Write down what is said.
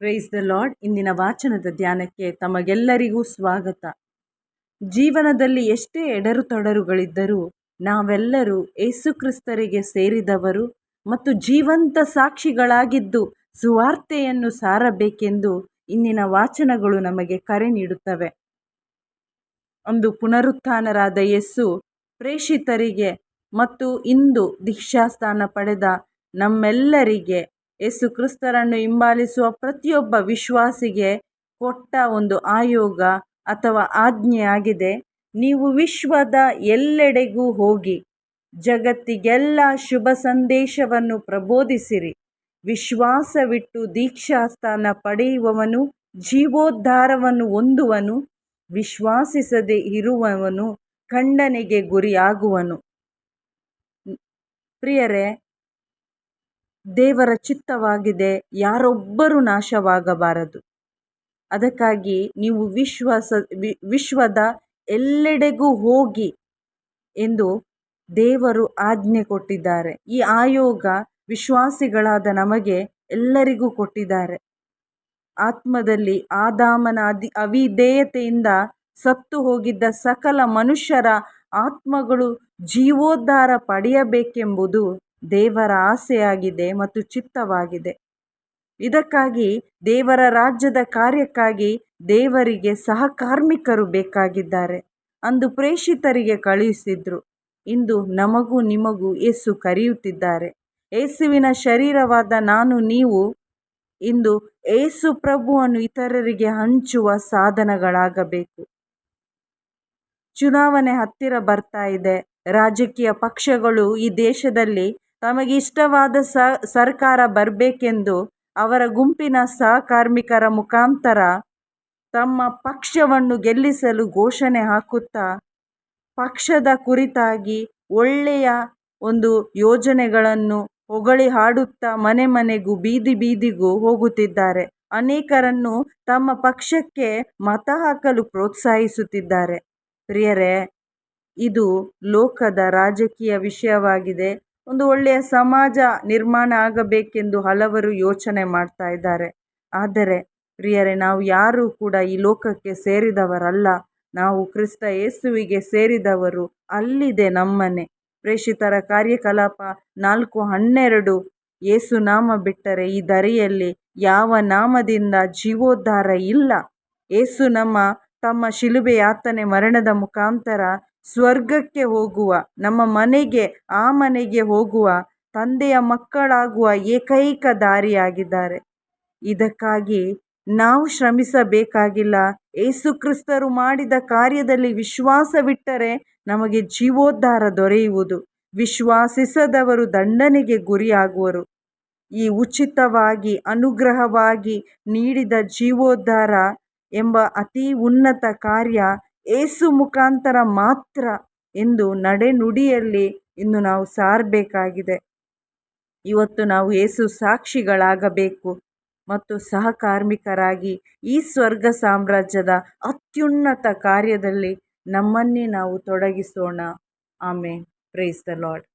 Price the lord ಇಂದಿನ ವಾಚನದ ಧ್ಯಾನಕ್ಕೆ ತಮಗೆಲ್ಲರಿಗೂ ಸ್ವಾಗತ. ಜೀವನದಲ್ಲಿ ಎಷ್ಟೇ ಎಡರು ತೊಡರುಗಳಿದ್ದರೂ ನಾವೆಲ್ಲರೂ ಏಸುಕ್ರಿಸ್ತರಿಗೆ ಸೇರಿದವರು ಮತ್ತು ಜೀವಂತ ಸಾಕ್ಷಿಗಳಾಗಿದ್ದು ಸುವಾರ್ತೆಯನ್ನು ಸಾರಬೇಕೆಂದು ಇಂದಿನ ವಾಚನಗಳು ನಮಗೆ ಕರೆ ನೀಡುತ್ತವೆ. ಒಂದು ಪುನರುತ್ಥಾನರಾದ ಯಸ್ಸು ಪ್ರೇಷಿತರಿಗೆ ಮತ್ತು ಇಂದು ದೀಕ್ಷಾಸ್ಥಾನ ಪಡೆದ ನಮ್ಮೆಲ್ಲರಿಗೆ ಯೇಸು ಕ್ರಿಸ್ತರನ್ನು ಹಿಂಬಾಲಿಸುವ ಪ್ರತಿಯೊಬ್ಬ ವಿಶ್ವಾಸಿಗೆ ಕೊಟ್ಟ ಒಂದು ಆಯೋಗ ಅಥವಾ ಆಜ್ಞೆಯಾಗಿದೆ ನೀವು ವಿಶ್ವದ ಎಲ್ಲೆಡೆಗೂ ಹೋಗಿ, ಜಗತ್ತಿಗೆಲ್ಲ ಶುಭ ಸಂದೇಶವನ್ನು ಪ್ರಬೋಧಿಸಿರಿ. ವಿಶ್ವಾಸವಿಟ್ಟು ದೀಕ್ಷಾಸ್ಥಾನ ಪಡೆಯುವವನು, ಜೀವೋದ್ಧಾರವನ್ನು ಹೊಂದುವನು, ವಿಶ್ವಾಸಿಸದೆ ಇರುವವನು ಖಂಡನೆಗೆ ಗುರಿಯಾಗುವನು. ಪ್ರಿಯರೇ ದೇವರ ಚಿತ್ತವಾಗಿದೆ, ಯಾರೊಬ್ಬರೂ ನಾಶವಾಗಬಾರದು. ಅದಕ್ಕಾಗಿ ನೀವು ವಿಶ್ವಾಸ ವಿಶ್ವದ ಎಲ್ಲೆಡೆಗೂ ಹೋಗಿ ಎಂದು ದೇವರು ಆಜ್ಞೆ ಕೊಟ್ಟಿದ್ದಾರೆ. ಈ ಆಯೋಗ ವಿಶ್ವಾಸಿಗಳಾದ ನಮಗೆ ಎಲ್ಲರಿಗೂ ಕೊಟ್ಟಿದ್ದಾರೆ. ಆತ್ಮದಲ್ಲಿ ಆದಾಮನ ಅದಿ ಅವಿಧೇಯತೆಯಿಂದ ಸತ್ತು ಹೋಗಿದ್ದ ಸಕಲ ಮನುಷ್ಯರ ಆತ್ಮಗಳು ಜೀವೋದ್ಧಾರ ಪಡೆಯಬೇಕೆಂಬುದು ದೇವರ ಆಸೆಯಾಗಿದೆ ಮತ್ತು ಚಿತ್ತವಾಗಿದೆ. ಇದಕ್ಕಾಗಿ ದೇವರ ರಾಜ್ಯದ ಕಾರ್ಯಕ್ಕಾಗಿ ದೇವರಿಗೆ ಸಹಕಾರ್ಮಿಕರು ಬೇಕಾಗಿದ್ದಾರೆ ಅಂದು ಪ್ರೇಷಿತರಿಗೆ ಕಳುಹಿಸಿದ್ರು. ಇಂದು ನಮಗೂ ನಿಮಗೂ ಏಸು ಕರೆಯುತ್ತಿದ್ದಾರೆ. ಏಸುವಿನ ಶರೀರವಾದ ನಾನು ನೀವು ಇಂದು ಏಸು ಪ್ರಭುವನ್ನು ಇತರರಿಗೆ ಹಂಚುವ ಸಾಧನಗಳಾಗಬೇಕು. ಚುನಾವಣೆ ಹತ್ತಿರ ಬರ್ತಾ ಇದೆ. ರಾಜಕೀಯ ಪಕ್ಷಗಳು ಈ ದೇಶದಲ್ಲಿ ತಮಗೆ ಇಷ್ಟವಾದ ಸ, ಸರ್ಕಾರ ಬರಬೇಕೆಂದು ಅವರ ಗುಂಪಿನ ಸಹಕಾರ್ಮಿಕರ ಮುಖಾಂತರ ತಮ್ಮ ಪಕ್ಷವನ್ನು ಗೆಲ್ಲಿಸಲು ಘೋಷಣೆ ಹಾಕುತ್ತಾ, ಪಕ್ಷದ ಕುರಿತಾಗಿ ಒಳ್ಳೆಯ ಒಂದು ಯೋಜನೆಗಳನ್ನು ಹೊಗಳಿ ಹಾಡುತ್ತಾ ಮನೆ ಮನೆಗೂ ಬೀದಿ ಬೀದಿಗೂ ಹೋಗುತ್ತಿದ್ದಾರೆ. ಅನೇಕರನ್ನು ತಮ್ಮ ಪಕ್ಷಕ್ಕೆ ಮತ ಹಾಕಲು ಪ್ರೋತ್ಸಾಹಿಸುತ್ತಿದ್ದಾರೆ. ಪ್ರಿಯರೇ, ಇದು ಲೋಕದ ರಾಜಕೀಯ ವಿಷಯವಾಗಿದೆ. ಒಂದು ಒಳ್ಳೆಯ ಸಮಾಜ ನಿರ್ಮಾಣ ಆಗಬೇಕೆಂದು ಹಲವರು ಯೋಚನೆ ಮಾಡ್ತಾ ಇದ್ದಾರೆ. ಆದರೆ ಪ್ರಿಯರೇ, ನಾವು ಯಾರೂ ಕೂಡ ಈ ಲೋಕಕ್ಕೆ ಸೇರಿದವರಲ್ಲ. ನಾವು ಕ್ರಿಸ್ತ ಯೇಸುವಿಗೆ ಸೇರಿದವರು ಅಲ್ಲಿದೆ ನಮ್ಮನೆ. ಪ್ರೇಷಿತರ ಕಾರ್ಯಕಲಾಪ ನಾಲ್ಕು ಹನ್ನೆರಡು ಯೇಸು ನಾಮ ಬಿಟ್ಟರೆ ಈ ದರಿಯಲ್ಲಿ ಯಾವ ನಾಮದಿಂದ ಜೀವೋದ್ಧಾರ ಇಲ್ಲ. ಏಸು ನಮ್ಮ ತಮ್ಮ ಶಿಲುಬೆ ಯಾತನೆ ಮರಣದ ಮುಖಾಂತರ ಸ್ವರ್ಗಕ್ಕೆ ಹೋಗುವ, ನಮ್ಮ ಮನೆಗೆ, ಆ ಮನೆಗೆ ಹೋಗುವ ತಂದೆಯ ಮಕ್ಕಳಾಗುವ ಏಕೈಕ ದಾರಿಯಾಗಿದ್ದಾರೆ. ಇದಕ್ಕಾಗಿ ನಾವು ಶ್ರಮಿಸಬೇಕಾಗಿಲ್ಲ. ಏಸು ಕ್ರಿಸ್ತರು ಮಾಡಿದ ಕಾರ್ಯದಲ್ಲಿ ವಿಶ್ವಾಸವಿಟ್ಟರೆ ನಮಗೆ ಜೀವೋದ್ಧಾರ ದೊರೆಯುವುದು. ವಿಶ್ವಾಸಿಸದವರು ದಂಡನೆಗೆ ಗುರಿಯಾಗುವರು. ಈ ಉಚಿತವಾಗಿ, ಅನುಗ್ರಹವಾಗಿ ನೀಡಿದ ಜೀವೋದ್ಧಾರ ಎಂಬ ಅತಿ ಉನ್ನತ ಕಾರ್ಯ ಏಸು ಮುಖಾಂತರ ಮಾತ್ರ ಎಂದು ನಡೆನುಡಿಯಲ್ಲಿ ಇಂದು ನಾವು ಸಾರಬೇಕಾಗಿದೆ. ಇವತ್ತು ನಾವು ಏಸು ಸಾಕ್ಷಿಗಳಾಗಬೇಕು ಮತ್ತು ಸಹಕಾರ್ಮಿಕರಾಗಿ ಈ ಸ್ವರ್ಗ ಸಾಮ್ರಾಜ್ಯದ ಅತ್ಯುನ್ನತ ಕಾರ್ಯದಲ್ಲಿ ನಮ್ಮನ್ನೇ ನಾವು ತೊಡಗಿಸೋಣ. ಆಮೇನ್. Praise the lord